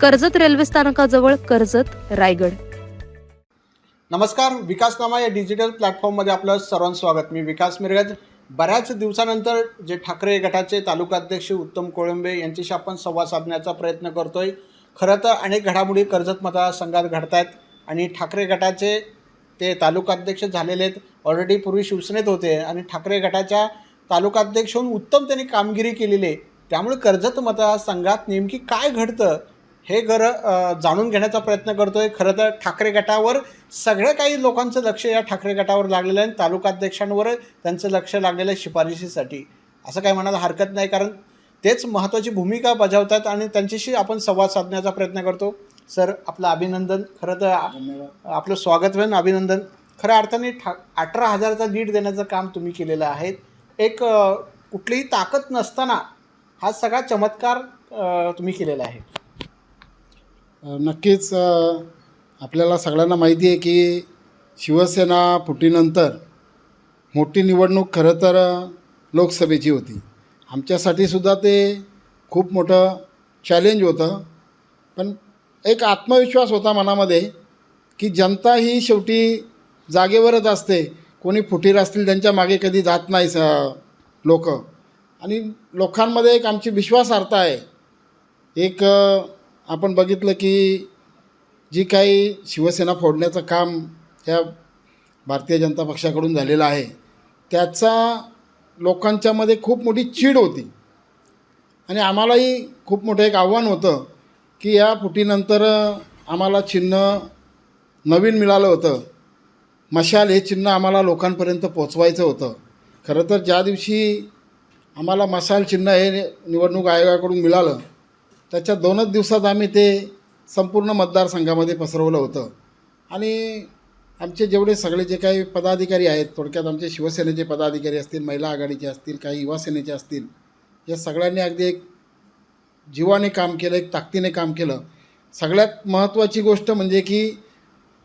Karjat railway स्थानकाजवळ कर्जत रायगड. नमस्कार विकासनामा या डिजिटल प्लॅटफॉर्ममध्ये आपलं सर्वांचं स्वागत. मी विकास मिरगज बऱ्याच दिवसानंतर जे ठाकरे गटाचे तालुकाध्यक्ष उत्तम कोळंबे यांच्याशी आपण संवाद साधण्याचा प्रयत्न करतोय. खरं तर अनेक घडामोडी कर्जत मतदारसंघात घडत आहेत आणि ठाकरे गटाचे ते तालुकाध्यक्ष झालेले आहेत. ऑलरेडी पूर्वी शिवसेनेत होते आणि ठाकरे गटाच्या तालुकाध्यक्ष होऊन उत्तम त्यांनी कामगिरी केलेली आहे. त्यामुळे कर्जत मतदारसंघात नेमकी काय घडतं? हे अ, जाणून घेण्याचा प्रयत्न करतोय. खरं तर ठाकरे गटावर सगळं काही लोकांचं लक्ष या ठाकरे गटावर लागलेलं आहे आणि तालुकाध्यक्षांवर त्यांचं लक्ष लागलेलं आहे शिफारशीसाठी. असं काय म्हणायला हरकत नाही कारण तेच महत्त्वाची भूमिका बजावतात आणि त्यांच्याशी आपण संवाद साधण्याचा प्रयत्न करतो. सर आपलं अभिनंदन. खरं तर आपलं स्वागत होईल अभिनंदन. खऱ्या अर्थाने ठा अठरा हजाराचा लीड देण्याचं काम तुम्ही केलेलं आहे. एक कुठलीही ताकद नसताना हा सगळा चमत्कार तुम्ही केलेला आहे. नक्कीच आपल्याला सगळ्यांना माहिती आहे की शिवसेना फुटीनंतर मोठी निवडणूक खरं तर लोकसभेची होती. आमच्यासाठी सुद्धा ते खूप मोठं चॅलेंज होतं. पण एक आत्मविश्वास होता मनामध्ये की जनता ही शेवटी जागेवरच असते. कोणी फुटीर असतील त्यांच्या मागे कधी जात नाही स लोक. आणि लोकांमध्ये एक आमची विश्वासार्हता आहे. एक आपण बघितलं की जी काही शिवसेना फोडण्याचं काम या भारतीय जनता पक्षाकडून झालेलं आहे त्याचा लोकांच्यामध्ये खूप मोठी चीड होती. आणि आम्हालाही खूप मोठं एक आव्हान होतं की या फुटीनंतर आम्हाला चिन्ह नवीन मिळालं होतं. मशाल हे चिन्ह आम्हाला लोकांपर्यंत पोचवायचं होतं. खरं तर ज्या दिवशी आम्हाला मशाल चिन्ह हे निवडणूक आयोगाकडून मिळालं त्याच्या दोनच दिवसात आम्ही ते संपूर्ण मतदारसंघामध्ये पसरवलं होतं. आणि आमचे जेवढे सगळे जे काही पदाधिकारी आहेत थोडक्यात आमचे शिवसेनेचे पदाधिकारी असतील महिला आघाडीचे असतील काही युवासेनेचे असतील या सगळ्यांनी अगदी एक जीवाने काम केलं एक ताकदीने काम केलं. सगळ्यात महत्त्वाची गोष्ट म्हणजे की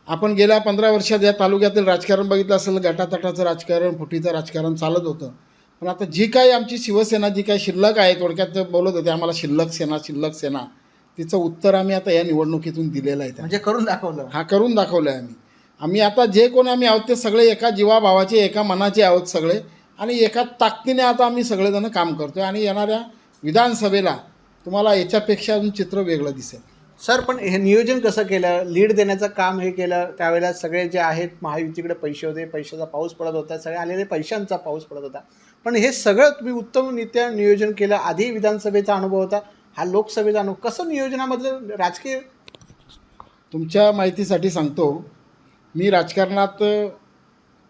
आपण गेल्या पंधरा वर्षात या तालुक्यातील राजकारण बघितलं असेल गटातटाचं राजकारण फुटीचं राजकारण चालत होतं. पण आता जी काही आमची शिवसेना जी काही शिल्लक आहे थोडक्यात बोलत होते आम्हाला शिल्लक सेना शिल्लक सेना तिचं उत्तर आम्ही आता या निवडणुकीतून दिलेलं आहे. म्हणजे करून दाखवलं. हा करून दाखवलं आहे आम्ही. आम्ही आता जे कोण आम्ही आहोत ते सगळे एका जीवाभावाचे एका मनाचे आहोत सगळे. आणि एका ताकदीने आता आम्ही सगळेजण काम करतोय. आणि येणाऱ्या विधानसभेला तुम्हाला याच्यापेक्षा अजून चित्र वेगळं दिसेल. सर पण हे नियोजन कसं केलं? लीड देण्याचं काम हे केलं. त्यावेळेला सगळे जे आहेत महायुतीकडे पैसे होते. पैशाचा पाऊस पडत होता. सगळे आलेले पैशांचा पाऊस पडत होता. पण हे सगळं तुम्ही उत्तमरित्या नियोजन केलं. आधी विधानसभेचा अनुभव होता. हा लोकसभेचा अनुभव. कसं नियोजनामधलं राजकीय? तुमच्या माहितीसाठी सांगतो. मी राजकारणात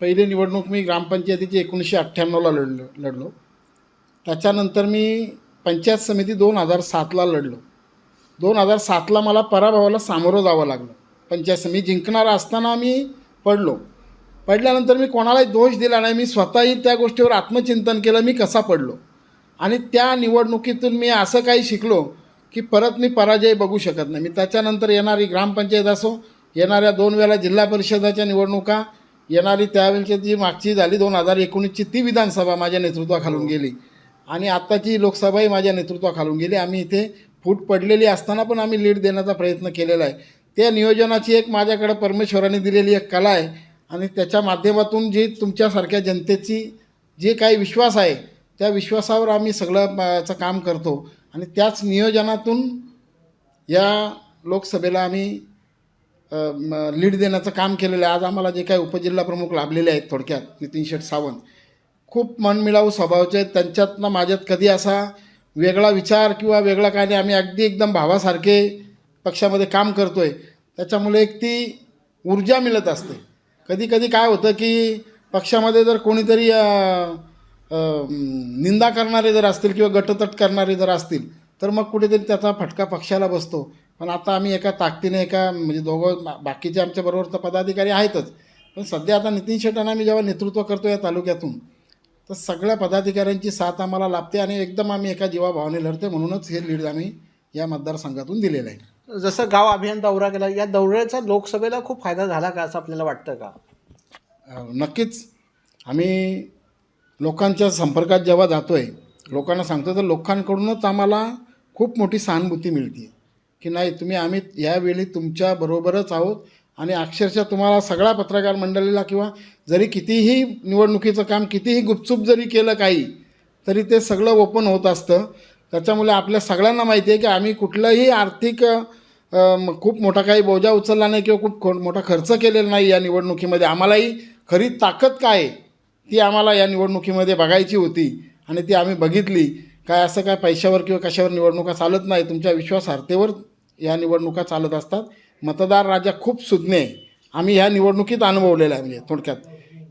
पहिली निवडणूक मी ग्रामपंचायतीची एकोणीसशे अठ्ठ्याण्णवला लढलो लढलो. त्याच्यानंतर मी पंचायत समिती दोन हजार सातला लढलो. दोन हजार सातला मला पराभवाला सामोरं जावं लागलं. पंचायत समिती जिंकणारा असताना मी पडलो. पडल्यानंतर मी कोणालाही दोष दिला नाही. मी स्वतःही त्या गोष्टीवर आत्मचिंतन केलं मी कसा पडलो. आणि त्या निवडणुकीतून मी असं काही शिकलो की परत मी पराजय बघू शकत नाही. मी त्याच्यानंतर येणारी ग्रामपंचायत असो येणाऱ्या दोन वेळा जिल्हा परिषदाच्या निवडणुका येणारी त्यावेळेची जी मागची झाली दोन हजार एकोणीसची ती विधानसभा माझ्या नेतृत्वाखालून गेली. आणि आत्ताची लोकसभाही माझ्या नेतृत्वाखालून गेली. आम्ही इथे फूट पडलेली असताना पण आम्ही लीड देण्याचा प्रयत्न केलेला आहे. त्या नियोजनाची एक माझ्याकडं परमेश्वराने दिलेली एक कला आहे. आणि त्याच्या माध्यमातून जी तुमच्यासारख्या जनतेची जे काही विश्वास आहे त्या विश्वासावर आम्ही सगळं चं काम करतो. आणि त्याच नियोजनातून या लोकसभेला आम्ही लीड देण्याचं काम केलेलं आहे. आज आम्हाला जे काही उपजिल्हा प्रमुख लाभलेले आहेत थोडक्यात नितीन शेठ सावंत खूप मनमिळावू स्वभावाचे आहेत. त्यांच्यातनं माझ्यात कधी असा वेगळा विचार किंवा वेगळा काय नाही. आम्ही अगदी एकदम भावासारखे पक्षामध्ये काम करतो आहे त्याच्यामुळे एक ती ऊर्जा मिळत असते. कधी कधी काय होतं की पक्षामध्ये जर कोणीतरी निंदा करणारे जर असतील किंवा गटतट करणारे जर असतील तर मग कुठेतरी त्याचा फटका पक्षाला बसतो. पण आता आम्ही एका ताकदीने एका म्हणजे दोघं बाकीचे आमच्याबरोबर तर पदाधिकारी आहेतच. पण सध्या आता नितीन शेटांना मी जेव्हा नेतृत्व करतो या तालुक्यातून तर सगळ्या पदाधिकाऱ्यांची साथ आम्हाला लाभते आणि एकदम आम्ही एका जीवाभावाने लढते म्हणूनच हे लीड आम्ही या मतदारसंघातून दिलेलं आहे. जसं गाव अभियान दौरा केला या दौऱ्याचा लोकसभेला खूप फायदा झाला का असं आपल्याला वाटतं का? नक्कीच. आम्ही लोकांच्या संपर्कात जेव्हा जातो आहे लोकांना सांगतो तर लोकांकडूनच आम्हाला खूप मोठी सहानुभूती मिळते की नाही तुम्ही आम्ही यावेळी तुमच्याबरोबरच आहोत आणि अक्षरशः तुम्हाला सगळ्या पत्रकार मंडळीला किंवा जरी कितीही निवडणुकीचं काम कितीही गुपचूप जरी केलं काही तरी ते सगळं ओपन होत असतं. त्याच्यामुळे आपल्या सगळ्यांना माहिती आहे की आम्ही कुठलंही आर्थिक खूप मोठा काही बोजा उचलला नाही किंवा खूप खो मोठा खर्च केलेला नाही या निवडणुकीमध्ये. आम्हालाही खरी ताकद काय ती आम्हाला या निवडणुकीमध्ये बघायची होती आणि ती आम्ही बघितली. काय असं काय पैशावर किंवा कशावर निवडणुका चालत नाही तुमच्या विश्वासार्हतेवर या निवडणुका चालत असतात. मतदार राजा खूप सुज्ञ आहे. आम्ही ह्या निवडणुकीत अनुभवलेला आहे म्हणजे थोडक्यात.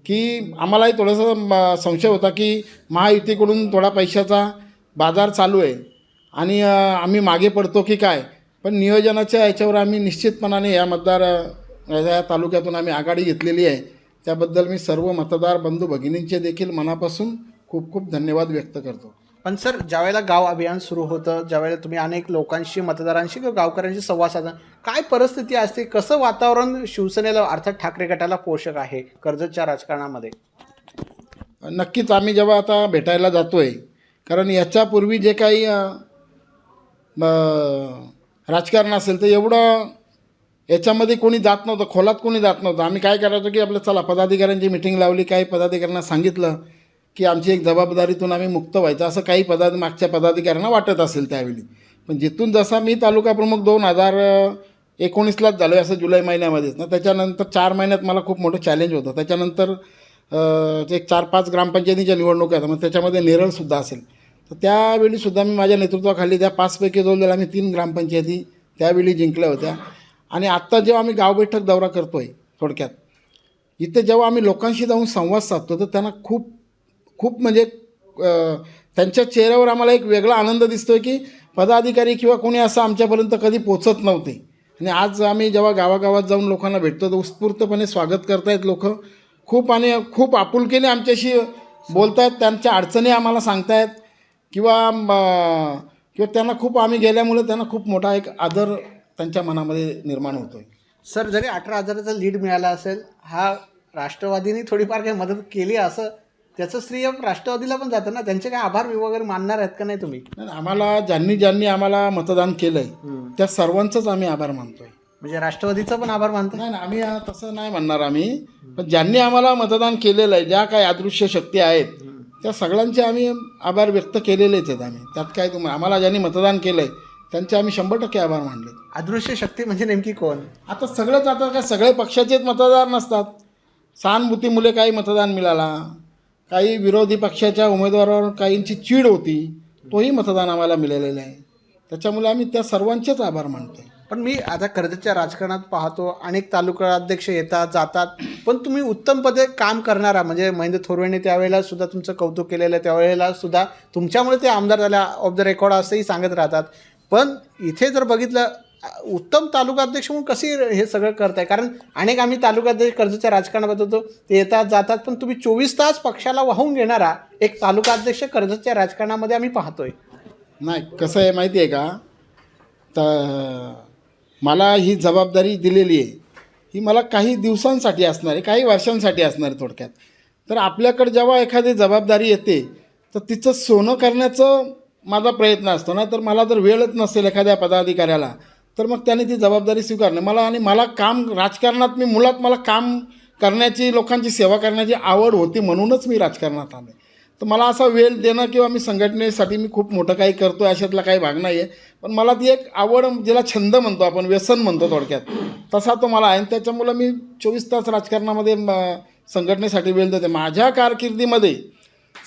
की आम्हालाही थोडासा म- संशय होता की महायुतीकडून थोडा पैशाचा बाजार चालू आहे. आणि आम्ही मागे पडतो की काय? पण नियोजनाच्या याच्यावर आम्ही निश्चितपणाने या मतदार या तालुक्यातून आम्ही आघाडी घेतलेली आहे. त्याबद्दल मी सर्व मतदार बंधू भगिनींचे देखील मनापासून खूप खूप धन्यवाद व्यक्त करतो. पण सर ज्यावेळेला गाव अभियान सुरू होतं ज्यावेळेला तुम्ही अनेक लोकांशी मतदारांशी किंवा गावकऱ्यांशी संवाद साधा काय परिस्थिती असते? कसं वातावरण शिवसेनेला अर्थात ठाकरे गटाला पोषक आहे कर्जतच्या राजकारणामध्ये? नक्कीच आम्ही जेव्हा आता भेटायला जातो आहे कारण याच्यापूर्वी जे काही राजकारण असेल तर एवढं याच्यामध्ये कोणी जात नव्हतं खोलात कोणी जात नव्हतं. आम्ही काय करायचो की आपलं चला पदाधिकाऱ्यांची मिटिंग लावली काही पदाधिकाऱ्यांना सांगितलं की आमची एक जबाबदारीतून आम्ही मुक्त व्हायचं. असं काही पदा मागच्या पदाधिकाऱ्यांना वाटत असेल त्यावेळी. पण जिथून जसा मी तालुका प्रमुख दोन हजार एकोणीसलाच झालो आहे असं जुलै महिन्यामध्येच. ना त्याच्यानंतर चार महिन्यात मला खूप मोठं चॅलेंज होतं. त्याच्यानंतर एक चार पाच ग्रामपंचायतीच्या निवडणुका आहेत मग त्याच्यामध्ये नेरळसुद्धा असेल. तर त्यावेळीसुद्धा मी माझ्या नेतृत्वाखाली त्या पाचपैकी जवळजवळ आम्ही तीन ग्रामपंचायती त्यावेळी जिंकल्या होत्या. आणि आत्ता जेव्हा आम्ही गाव बैठक दौरा करतो आहे थोडक्यात इथे जेव्हा आम्ही लोकांशी जाऊन संवाद साधतो तर त्यांना खूप खूप म्हणजे त्यांच्या चेहऱ्यावर आम्हाला एक वेगळा आनंद दिसतो आहे की पदाधिकारी किंवा कोणी असं आमच्यापर्यंत कधी पोचत नव्हते. आणि आज आम्ही जेव्हा गावागावात जाऊन लोकांना भेटतो तर उत्स्फूर्तपणे स्वागत करतायत लोक. खूप आणि खूप आपुलकीने आमच्याशी बोलतायत त्यांच्या अडचणी आम्हाला सांगतायत. किंवा किंवा त्यांना खूप आम्ही गेल्यामुळे त्यांना खूप मोठा एक आदर त्यांच्या मनामध्ये निर्माण होतो आहे सर जरी अठरा हजाराचा लीड मिळाला असेल हा राष्ट्रवादीने थोडीफार काही मदत केली असं त्याचं श्रेय राष्ट्रवादीला पण जातं ना? त्यांचे काय आभार वगैरे मानणार आहेत का नाही तुम्ही? नाही, आम्हाला ज्यांनी ज्यांनी आम्हाला मतदान केलं आहे त्या सर्वांचंच आम्ही आभार मानतो आहे म्हणजे राष्ट्रवादीचा पण आभार मानतो नाही आम्ही तसं नाही म्हणणार आम्ही. पण ज्यांनी आम्हाला मतदान केलेलं आहे ज्या काही अदृश्य शक्ती आहेत त्या सगळ्यांचे आम्ही आभार व्यक्त केलेलेच आहेत आम्ही. त्यात काय तुम्हाला आम्हाला ज्यांनी मतदान केलं आहे त्यांचे आम्ही शंभर टक्के आभार मानले अदृश्य शक्ती म्हणजे नेमकी कोण? आता सगळंच आता काय सगळे पक्षाचेच मतदार नसतात. सहानुभूतीमुळे काही मतदान मिळाला. काही विरोधी पक्षाच्या उमेदवारावर काहींची चीड होती तोही मतदान आम्हाला मिळालेलं आहे. त्याच्यामुळे आम्ही त्या सर्वांचेच आभार मानतो पण मी आता कर्जतच्या राजकारणात पाहतो अनेक तालुका अध्यक्ष येतात जातात. पण तुम्ही उत्तम पदे काम करणारा म्हणजे महेंद्र थोरवेने त्यावेळेला सुद्धा तुमचं कौतुक केलेलं आहे त्यावेळेला सुद्धा तुमच्यामुळे ते आमदार झाल्या ऑफ द रेकॉर्ड असंही सांगत राहतात. पण इथे जर बघितलं उत्तम तालुका अध्यक्ष म्हणून कशी हे सगळं करताय? कारण अनेक आम्ही तालुका अध्यक्ष कर्जच्या राजकारणात होतो ते येतात जातात पण तुम्ही चोवीस तास पक्षाला वाहून घेणारा एक तालुका अध्यक्ष कर्जतच्या राजकारणामध्ये आम्ही पाहतोय. नाही कसं आहे माहिती आहे का? तर मला ही जबाबदारी दिलेली आहे. ही मला काही दिवसांसाठी असणार आहे काही वर्षांसाठी असणार आहे थोडक्यात. तर आपल्याकडे जेव्हा एखादी जबाबदारी येते तर तिचं सोनं करण्याचं माझा प्रयत्न असतो. ना तर मला जर वेळच नसेल एखाद्या पदाधिकाऱ्याला तर मग त्याने ती जबाबदारी स्वीकारणं. मला आणि मला काम राजकारणात मी मुलात मला काम करण्याची लोकांची सेवा करण्याची आवड होती म्हणूनच मी राजकारणात आलो तर मला असा वेळ देणं किंवा मी संघटनेसाठी मी खूप मोठं काही करतो आहे अशातला काही भाग नाही आहे पण मला ती एक आवड ज्याला छंद म्हणतो आपण व्यसन म्हणतो थोडक्यात तसा तो मला आहे. आणि त्याच्यामुळं मी चोवीस तास राजकारणामध्ये संघटनेसाठी वेळ देते. माझ्या कारकिर्दीमध्ये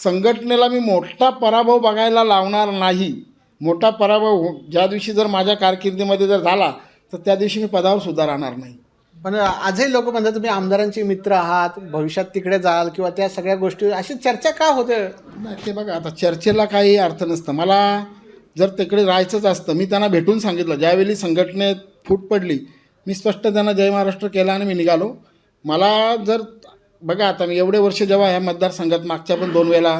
संघटनेला मी मोठा पराभव बघायला लावणार नाही. मोठा पराभव हो- ज्या दिवशी जर माझ्या कारकिर्दीमध्ये जर झाला तर त्या दिवशी मी पदावर सुद्धा राहणार नाही. पण आजही लोक म्हणतात तुम्ही आमदारांचे मित्र आहात भविष्यात तिकडे जाल किंवा त्या सगळ्या गोष्टी अशी चर्चा का होते? नाही ते बघा आता चर्चेला काही अर्थ नसतं. मला जर तिकडे राहायचंच असतं मी त्यांना भेटून सांगितलं. ज्यावेळी संघटनेत फूट पडली मी स्पष्ट त्यांना जय महाराष्ट्र केला आणि मी निघालो. मला जर बघा आता मी एवढे वर्ष जेव्हा ह्या मतदारसंघात मागच्या पण दोन वेळेला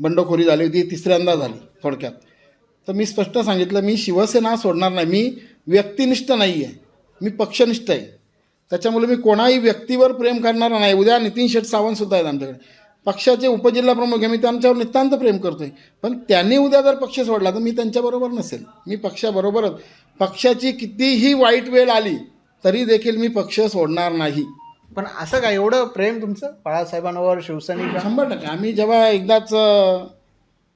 बंडखोरी झाली होती तिसऱ्यांदा झाली थोडक्यात. तर मी स्पष्ट सांगितलं मी शिवसेना सोडणार नाही. मी व्यक्तिनिष्ठ नाही आहे मी पक्षनिष्ठ आहे. त्याच्यामुळे मी कोणाही व्यक्तीवर प्रेम करणारा नाही. उद्या नितीन शेठ सावंतसुद्धा आहेत आमच्याकडे. पक्षाचे उपजिल्हा प्रमुख आहे. मी त्यांच्यावर नितांत प्रेम करतोय. पण त्यांनी उद्या जर पक्ष सोडला तर मी त्यांच्याबरोबर नसेल. मी पक्षाबरोबरच. पक्षाची कितीही वाईट वेळ आली तरी देखील मी पक्ष सोडणार नाही. पण असं काय? एवढं प्रेम तुमचं? बाळासाहेबांवर शिवसैनिक शंभर टक्के. आम्ही जेव्हा एकदाच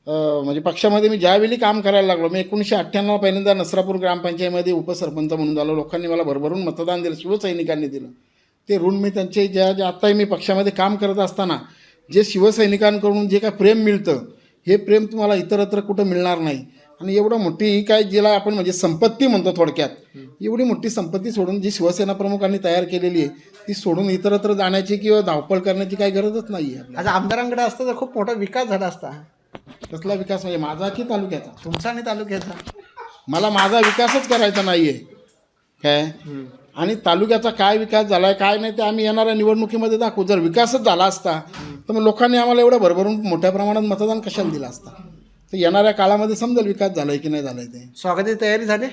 म्हणजे पक्षामध्ये मी ज्यावेळी काम करायला लागलो मी एकोणीसशे अठ्ठ्याण्णव पहिल्यांदा नसरापूर ग्रामपंचायतीमध्ये उपसरपंच म्हणून झालो. लोकांनी मला भरभरून मतदान दिलं शिवसैनिकांनी दिलं. ते ऋण मी त्यांचे ज्या ज्या आत्ताही मी पक्षामध्ये काम करत असताना जे शिवसैनिकांकडून जे काय प्रेम मिळतं हे प्रेम तुम्हाला इतरत्र कुठं मिळणार नाही. आणि एवढं मोठी ही काय जिला आपण म्हणजे संपत्ती म्हणतो थोडक्यात एवढी मोठी संपत्ती सोडून जी शिवसेना प्रमुखांनी तयार केलेली आहे ती सोडून इतरत्र जाण्याची किंवा धावपळ करण्याची काही गरजच नाही आहे आमदारांकडे असतं तर खूप मोठा विकास झाला असता. कसला विकास म्हणजे माझा की तालुक्याचा? तुमचा आणि तालुक्याचा. मला माझा विकासच करायचा नाही आहे काय आणि तालुक्याचा काय विकास झाला आहे काय नाही ते आम्ही येणाऱ्या निवडणुकीमध्ये दाखवू. जर विकासच झाला असता तर मग लोकांनी आम्हाला एवढं भरभरून मोठ्या प्रमाणात मतदान कशाला दिलं असतं? तर येणाऱ्या काळामध्ये समजेल विकास झाला आहे की नाही झाला आहे ते. स्वागताची तयारी झाली?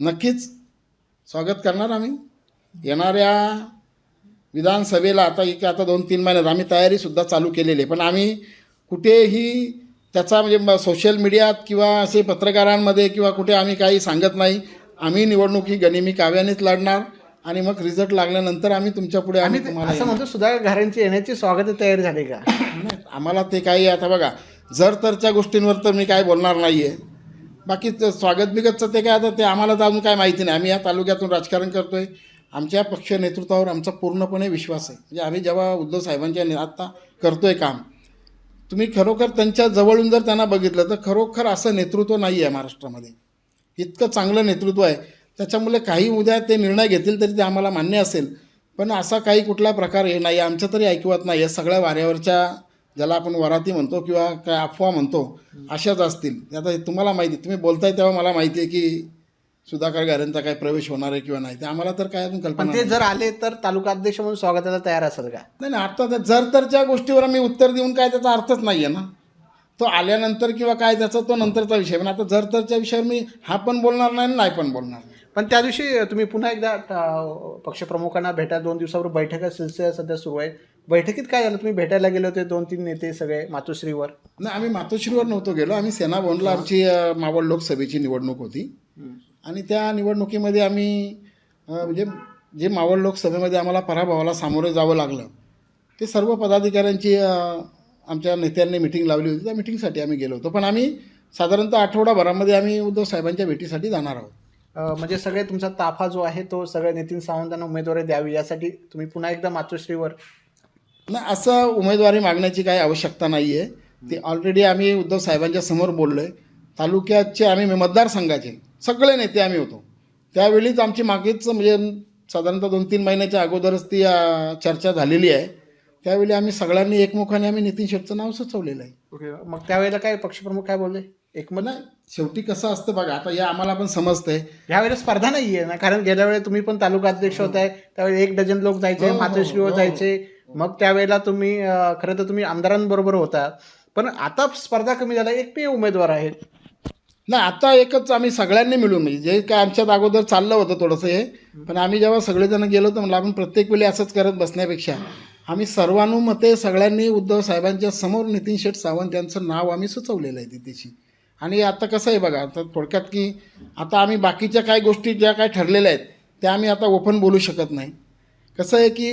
नक्कीच. स्वागत करणार आम्ही. येणाऱ्या विधानसभेला आता एक आता दोन तीन महिन्यात आम्ही तयारीसुद्धा चालू केलेली आहे. पण आम्ही कुठेही त्याचा म्हणजे म- सोशल मीडियात किंवा असे पत्रकारांमध्ये किंवा कुठे आम्ही काही सांगत नाही आम्ही निवडणूक ही गनिमी काव्यानेच लढणार आणि मग रिझल्ट लागल्यानंतर आम्ही तुमच्यापुढे आम्ही असं म्हणतो सुधाकर घरांची येण्याची स्वागताची तयारी झाली का? आम्हाला ते काही आता बघा जर तरच्या गोष्टींवर तर मी काय बोलणार नाही आहे बाकी स्वागत बिगतचं ते काय आता ते आम्हाला तर अजून काय माहिती नाही. आम्ही या तालुक्यातून राजकारण करतो आहे आमच्या पक्ष नेतृत्वावर आमचा पूर्णपणे विश्वास आहे. म्हणजे आम्ही जेव्हा उद्धव साहेबांच्या आत्ता करतो आहे काम तुम्ही खरोखर त्यांच्या जवळून जर त्यांना बघितलं तर खरोखर असं नेतृत्व नाही आहे महाराष्ट्रामध्ये. इतकं चांगलं नेतृत्व आहे. त्याच्यामुळे काही उद्या ते निर्णय घेतील तरी ते आम्हाला मान्य असेल. पण असा काही कुठला प्रकार हे नाही आमच्या तरी ऐकवत नाही. या सगळ्या वाऱ्यावरच्या ज्याला आपण वराती म्हणतो किंवा काय अफवा म्हणतो अशाच असतील. आता तुम्हाला माहिती तुम्ही बोलताय तेव्हा मला माहिती आहे की सुधाकर गारेंचा काय प्रवेश होणार आहे किंवा नाही ते आम्हाला तर काय अजून कल्पना पण ते जर आले तर तालुका अध्यक्ष म्हणून स्वागताला तयार असेल का? नाही नाही आता त्या जर तरच्या गोष्टीवर मी उत्तर देऊन काय त्याचा अर्थच नाही आहे ना. तो आल्यानंतर किंवा काय त्याचा तो नंतरचा विषय. पण आता जर तरच्या विषयावर मी हा पण बोलणार नाही आणि नाही पण बोलणार नाही. पण त्या दिवशी तुम्ही पुन्हा एकदा अं, पक्षप्रमुखांना भेटा दोन दिवसावर बैठका सिलसिला सध्या सुरू आहे. बैठकीत काय झालं? तुम्ही भेटायला गेले होते दोन तीन नेते सगळे मातोश्रीवर. नाही आम्ही मातोश्रीवर नव्हतो गेलो. आम्ही सेना भवनला आमची अ, मावळ लोकसभेची निवडणूक होती. आणि त्या निवडणुकीमध्ये आम्ही म्हणजे जे मावळ लोकसभेमध्ये आम्हाला पराभवाला सामोरं जावं लागलं ते सर्व पदाधिकाऱ्यांची आमच्या नेत्यांनी मिटिंग लावली होती. त्या मिटिंगसाठी आम्ही गेलो होतो. पण आम्ही साधारणतः आठवडाभरामध्ये आम्ही उद्धव साहेबांच्या भेटीसाठी जाणार आहोत. म्हणजे सगळे तुमचा ताफा जो आहे तो सगळे नितीन सावंतांना उमेदवारी द्यावी यासाठी तुम्ही पुन्हा एकदा मातोश्रीवर नाही असं उमेदवारी मागण्याची काही आवश्यकता नाही आहे ते ऑलरेडी आम्ही उद्धव साहेबांच्या समोर बोललो आहे तालुक्याचे आम्ही मतदारसंघाचे. सगळे नेते आम्ही होतो. त्यावेळीच आमची मागेच म्हणजे साधारणतः दोन तीन महिन्याच्या अगोदरच ती चर्चा झालेली आहे. त्यावेळी आम्ही सगळ्यांनी एकमुखाने आम्ही नितीन शेठचं नाव सुचवलेलं आहे. ओके मग त्यावेळेला काय पक्षप्रमुख काय बोलले? एकमत? नाही शेवटी कसं असतं बघा आता या आम्हाला पण समजतंय. यावेळेला स्पर्धा नाही आहे ना कारण गेल्या वेळेला तुम्ही पण तालुका अध्यक्ष होताय त्यावेळी एक डझन लोक जायचे हो, हो, मातोश्रीवर हो. जायचे. मग त्यावेळेला तुम्ही अं, खरं तर तुम्ही आमदारांबरोबर होता पण आता स्पर्धा कमी झाला एकमेव उमेदवार आहेत. नाही आता एकच आम्ही सगळ्यांनी मिळून म्हणजे जे काय आमच्यात अगोदर चाललं होतं थोडंसं हे पण आम्ही जेव्हा सगळेजण गेलो तर म्हणलं आपण प्रत्येक वेळी असंच करत बसण्यापेक्षा आम्ही सर्वानुमते सगळ्यांनी उद्धव साहेबांच्या समोर नितीन शेठ सावंत यांचं नाव आम्ही सुचवलेलं आहे तिथेशी. आणि आता कसं आहे बघा आता थोडक्यात की आता आम्ही बाकीच्या काय गोष्टी ज्या काय ठरलेल्या आहेत त्या आम्ही आता ओपन बोलू शकत नाही. कसं आहे की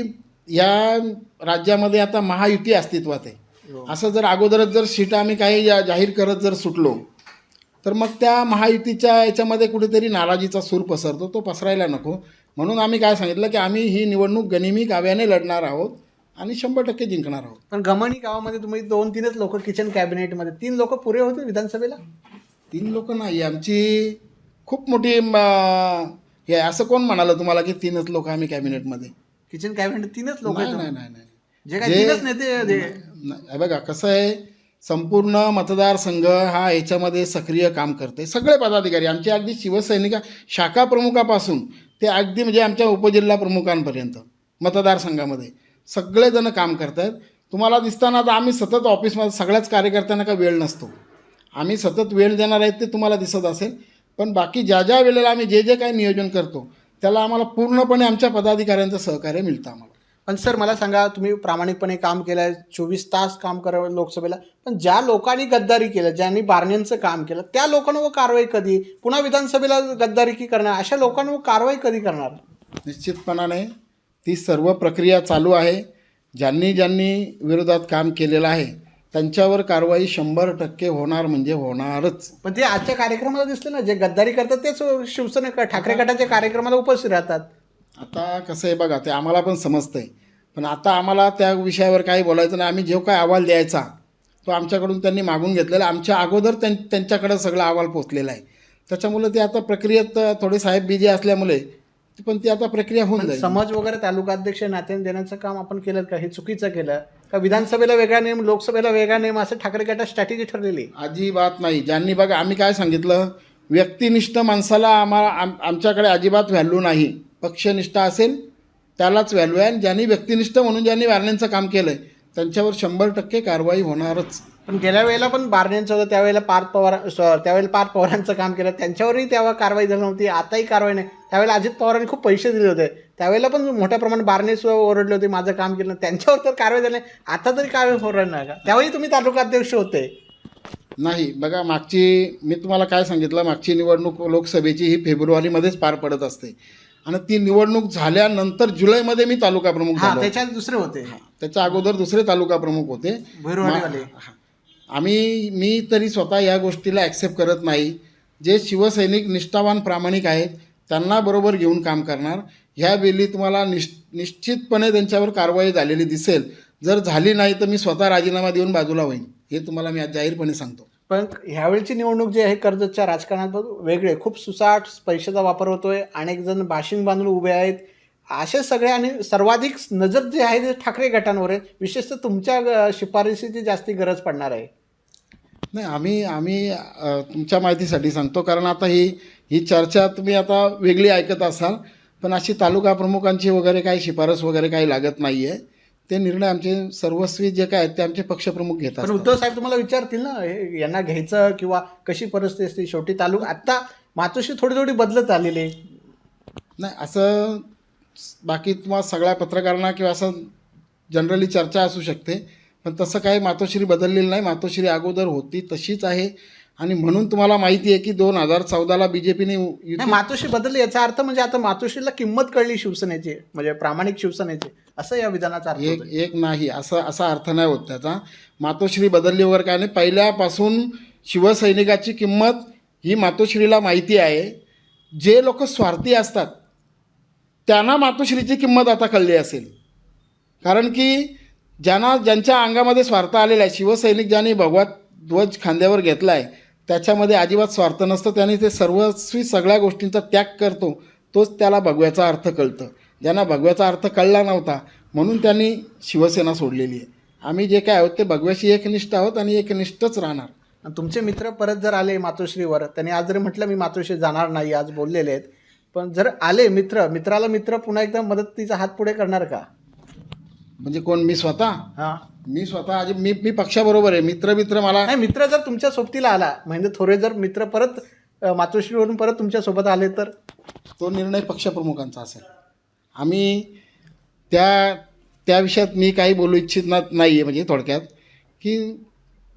या राज्यामध्ये आता महायुती अस्तित्वात आहे. असं जर अगोदरच जर सीट आम्ही काही जाहीर करत जर सुटलो तर मग त्या महायुतीच्या याच्यामध्ये कुठेतरी नाराजीचा सूर पसरतो तो पसरायला नको. म्हणून आम्ही काय सांगितलं की आम्ही ही निवडणूक गनिमी काव्याने लढणार आहोत आणि शंभर टक्के जिंकणार आहोत. पण गमणी गावामध्ये तुम्ही दोन तीनच लोक किचन कॅबिनेटमध्ये तीन लोक पुरे होते विधानसभेला? तीन लोक नाही आमची खूप मोठी म, हे असं कोण म्हणालं तुम्हाला की तीनच लोक आम्ही कॅबिनेटमध्ये किचन कॅबिनेट तीनच लोक नाही आहेत? नाही नाही नाही. जे काय जे- तीनच नेते जे- नाही. हे बघा कसं आहे संपूर्ण मतदारसंघ हा याच्यामध्ये सक्रिय काम करते सगळे पदाधिकारी आमचे अगदी शिवसैनिक शाखा प्रमुखापासून ते अगदी म्हणजे आमच्या उपजिल्हा प्रमुखांपर्यंत मतदारसंघामध्ये सगळेजण काम करत आहेत तुम्हाला दिसताना आता आम्ही सतत ऑफिसमध्ये सगळ्याच कार्यकर्त्यांना का वेळ नसतो. आम्ही सतत वेळ देणार आहेत ते तुम्हाला दिसत असेल. पण बाकी ज्या ज्या वेळेला आम्ही जे जे काही नियोजन करतो त्याला आम्हाला पूर्णपणे आमच्या पदाधिकाऱ्यांचं सहकार्य मिळतं आम्हाला. पण सर मला सांगा तुम्ही प्रामाणिकपणे काम केलं आहे चोवीस तास काम करावं लोकसभेला पण ज्या लोकांनी गद्दारी केलं ज्यांनी बारणेंचं काम केलं त्या लोकांवर कारवाई कधी? पुन्हा विधानसभेला गद्दारी की करणार? अशा लोकांवर कारवाई कधी करणार? निश्चितपणाने ती सर्व प्रक्रिया चालू आहे. ज्यांनी ज्यांनी विरोधात काम केलेलं आहे त्यांच्यावर कारवाई शंभर टक्के होणार म्हणजे होणारच. पण ते आजच्या कार्यक्रमाला दिसले ना जे गद्दारी करतात तेच शिवसेना ठाकरे गटाच्या कार्यक्रमाला उपस्थित राहतात. आता कसं आहे बघा ते आम्हाला पण समजतंय. पण आता आम्हाला त्या विषयावर काही बोलायचं नाही. आम्ही जो काय अहवाल द्यायचा तो आमच्याकडून त्यांनी मागून घेतलेला आमच्या अगोदर त्यां त्यांच्याकडं सगळा अहवाल पोचलेला आहे. त्याच्यामुळे ते आता प्रक्रियेत थोडे साहेब बिजी असल्यामुळे पण ती आता प्रक्रिया होऊन जाईल. समाज वगैरे तालुकाध्यक्ष नात्याने देण्याचं काम आपण केलं का? हे चुकीचं केलं? का विधानसभेला वेगळा नेम लोकसभेला वेगळा नेम असं ठाकरे गटात स्ट्रॅटेजी ठरलेली अजिबात नाही. ज्यांनी बघा आम्ही काय सांगितलं? व्यक्तिनिष्ठ माणसाला आम्हाला आम आमच्याकडे अजिबात व्हॅल्यू नाही. पक्षनिष्ठा असेल त्यालाच व्हॅल्यू आहे. ज्यांनी व्यक्तिनिष्ठ म्हणून ज्यांनी वारण्यांचं काम केलं आहे त्यांच्यावर शंभर टक्के कारवाई होणारच. पण गेल्या वेळेला पण बारण्यांचं होतं त्यावेळेला पार्थ पवार स- त्यावेळेला पार्थ पवारांचं काम केलं. त्यांच्यावरही तेव्हा कारवाई झाली नव्हती आताही कारवाई नाही. त्यावेळेला अजित पवारांनी खूप पैसे दिले होते. त्यावेळेला पण मोठ्या प्रमाणात बारणेसुद्धा ओरडले होते माझं काम केलं. त्यांच्यावर तर कारवाई झाली आता तरी कारवाई होणार नाही का? त्यावेळी तुम्ही तालुका अध्यक्ष होते. नाही बघा मागची मी तुम्हाला काय सांगितलं मागची निवडणूक लोकसभेची ही फेब्रुवारीमध्येच पार पडत असते. आणि ती निवडणूक झाल्यानंतर जुलैमध्ये मी तालुका प्रमुख झालो त्याच्यात दुसरे होते. त्याच्या अगोदर दुसरे तालुका प्रमुख होते. आम्ही मी तरी स्वतः या गोष्टीला ॲक्सेप्ट करत नाही. जे शिवसैनिक निष्ठावान प्रामाणिक आहेत त्यांना बरोबर घेऊन काम करणार. ह्या वेळी तुम्हाला निश निश्चितपणे त्यांच्यावर कारवाई झालेली दिसेल. जर झाली नाही तर मी स्वतः राजीनामा देऊन बाजूला होईन. हे तुम्हाला मी आज जाहीरपणे सांगतो. पण ह्यावेळची निवडणूक जी आहे कर्जतच्या राजकारणात वेगळे. खूप सुसाट पैशाचा वापर होतोय. अनेक जण बाशिंग बांधून उभे आहेत. असे सगळे आणि सर्वाधिक नजर जे आहे ते ठाकरे गटांवर आहे विशेषतः तुमच्या अ, शिफारसीची जास्ती गरज पडणार आहे. नाही आम्ही आम्ही तुमच्या माहितीसाठी सांगतो. कारण आता ही ही चर्चा तुम्ही आता वेगळी ऐकत असाल. पण अशी तालुका प्रमुखांची वगैरे काही शिफारस वगैरे काही लागत नाही आहे ते निर्णय आमचे सर्वस्वी जे काय आहेत ते आमचे पक्षप्रमुख घेत पण उद्धव साहेब तुम्हाला विचारतील ना हे यांना घ्यायचं किंवा कशी परिस्थिती असते? शेवटी तालुका आत्ता मातोश्री थोडी थोडी बदलत आलेली आहे. नाही असं बाकी तुम्हाला सगळ्या पत्रकारांना किंवा असं जनरली चर्चा असू शकते पण तसं काही मातोश्री बदललेली नाही. मातोश्री अगोदर होती तशीच आहे. आणि म्हणून तुम्हाला माहिती आहे की दोन हजार चौदाला बी जे पीने नाही मातोश्री बदलली. याचा अर्थ म्हणजे आता मातोश्रीला किंमत कळली शिवसेनेची म्हणजे प्रामाणिक शिवसेनेची. असं या विधानाचा अर्थ एक. एक नाही असं असा अर्थ नाही होत त्याचा. मातोश्री बदलली वगैरे काय नाही. पहिल्यापासून शिवसैनिकाची किंमत ही मातोश्रीला माहिती आहे. जे लोक स्वार्थी असतात त्यांना मातोश्रीची किंमत आता कळली असेल. कारण की ज्यांना ज्यांच्या अंगामध्ये स्वार्थ आलेला आहे शिवसैनिक ज्यांनी भगवत ध्वज खांद्यावर घेतला आहे त्याच्यामध्ये अजिबात स्वार्थ नसतं. त्याने ते सर्वस्वी सगळ्या गोष्टींचा त्याग करतो. तोच त्याला भगव्याचा अर्थ कळतं. ज्यांना भगव्याचा अर्थ कळला नव्हता म्हणून त्यांनी शिवसेना सोडलेली आहे. आम्ही जे काय आहोत ते भगव्याशी एकनिष्ठ आहोत आणि एकनिष्ठच राहणार. आणि तुमचे मित्र परत जर आले मातोश्रीवर त्यांनी आज जरी म्हटलं मी मातोश्री जाणार नाही आज बोललेले आहेत. पण जर आले मित्र मित्राला मित्र पुन्हा एकदा मदतीचा हात पुढे करणार का? म्हणजे कोण मी स्वतः? हा. मी स्वतः अजि मी मी पक्षाबरोबर आहे. मित्र मित्र मला नाही मित्र जर तुमच्या सोबतीला आला महेंद्र थोरे जर मित्र परत अ, मातोश्रीवरून परत तुमच्यासोबत आले तर? तो निर्णय पक्षप्रमुखांचा असेल. आम्ही त्या त्या विषयात मी काही बोलू इच्छित ना नाही आहे म्हणजे थोडक्यात. की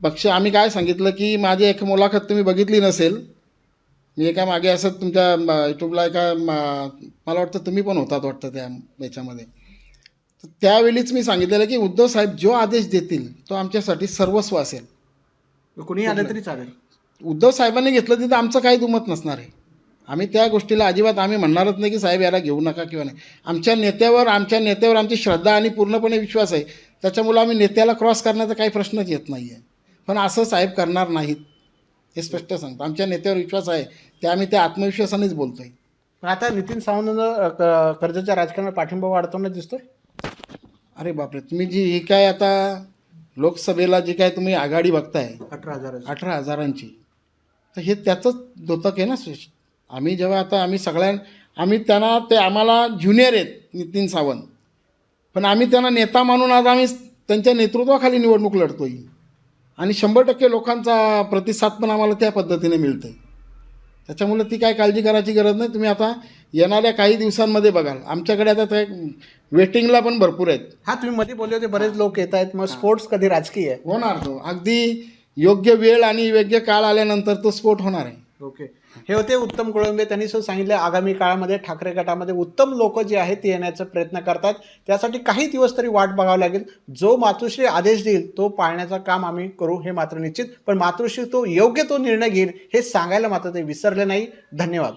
पक्ष आम्ही काय सांगितलं की माझी एक मुलाखत तुम्ही बघितली नसेल. मी एका मागे असं तुमच्या यूट्यूबला एका म- मला वाटतं तुम्ही पण होतात वाटतं त्या याच्यामध्ये. तर त्यावेळीच मी सांगितलेलं की उद्धव साहेब जो आदेश देतील तो आमच्यासाठी सर्वस्व असेल. कुणी आलं तरी चालेल. उद्धव साहेबांनी घेतलं तिथं आमचं काही दुमत नसणार आहे. आम्ही त्या गोष्टीला अजिबात आम्ही म्हणणारच नाही की साहेब याला घेऊ नका किंवा नाही. आमच्या नेत्यावर आमच्या नेत्यावर आमची श्रद्धा आणि पूर्णपणे विश्वास आहे. त्याच्यामुळं आम्ही नेत्याला क्रॉस करण्याचा काही प्रश्नच येत नाही आहे पण असं साहेब करणार नाहीत हे स्पष्ट सांगतो. आमच्या नेत्यावर विश्वास आहे ते आम्ही त्या आत्मविश्वासानेच बोलतो आहे पण आता नितीन सावंत कर्जच्या राजकारणात पाठिंबा वाढताना दिसतोय? अरे बापरे तुम्ही जी ही काय आता लोकसभेला जे काय तुम्ही आघाडी बघताय अठरा हजार अठरा हजारांची तर हे त्याचंच द्योतक आहे ना सुश आम्ही जेव्हा आता आम्ही सगळ्यां आम्ही त्यांना ते आम्हाला ज्युनियर आहेत नितीन सावंत. पण आम्ही त्यांना नेता मानून आज आम्ही त्यांच्या नेतृत्वाखाली निवडणूक लढतोय. आणि शंभर टक्के लोकांचा प्रतिसाद पण आम्हाला त्या पद्धतीने मिळतं आहे त्याच्यामुळे ती काय काळजी करायची गरज नाही. तुम्ही आता येणाऱ्या काही दिवसांमध्ये बघाल. आमच्याकडे आता ते वेटिंगला पण भरपूर आहेत. हा तुम्ही मध्ये बोलले होते बरेच लोक येत आहेत. मग स्पोर्ट्स कधी राजकीय आहे? होणार तो. अगदी योग्य वेळ आणि योग्य काळ आल्यानंतर तो स्फोट होणार आहे. ओके. हे होते उत्तम कोळंबे. त्यांनी सुद्धा सांगितलं आगामी काळामध्ये ठाकरे गटामध्ये उत्तम लोक जे आहेत ते येण्याचा प्रयत्न करतात. त्यासाठी काही दिवस तरी वाट बघावं लागेल. जो मातोश्री आदेश देईल तो पाळण्याचं काम आम्ही करू हे मात्र निश्चित. पण मातोश्री तो योग्य तो निर्णय घेईल हे सांगायला मात्र ते विसरले नाही. धन्यवाद.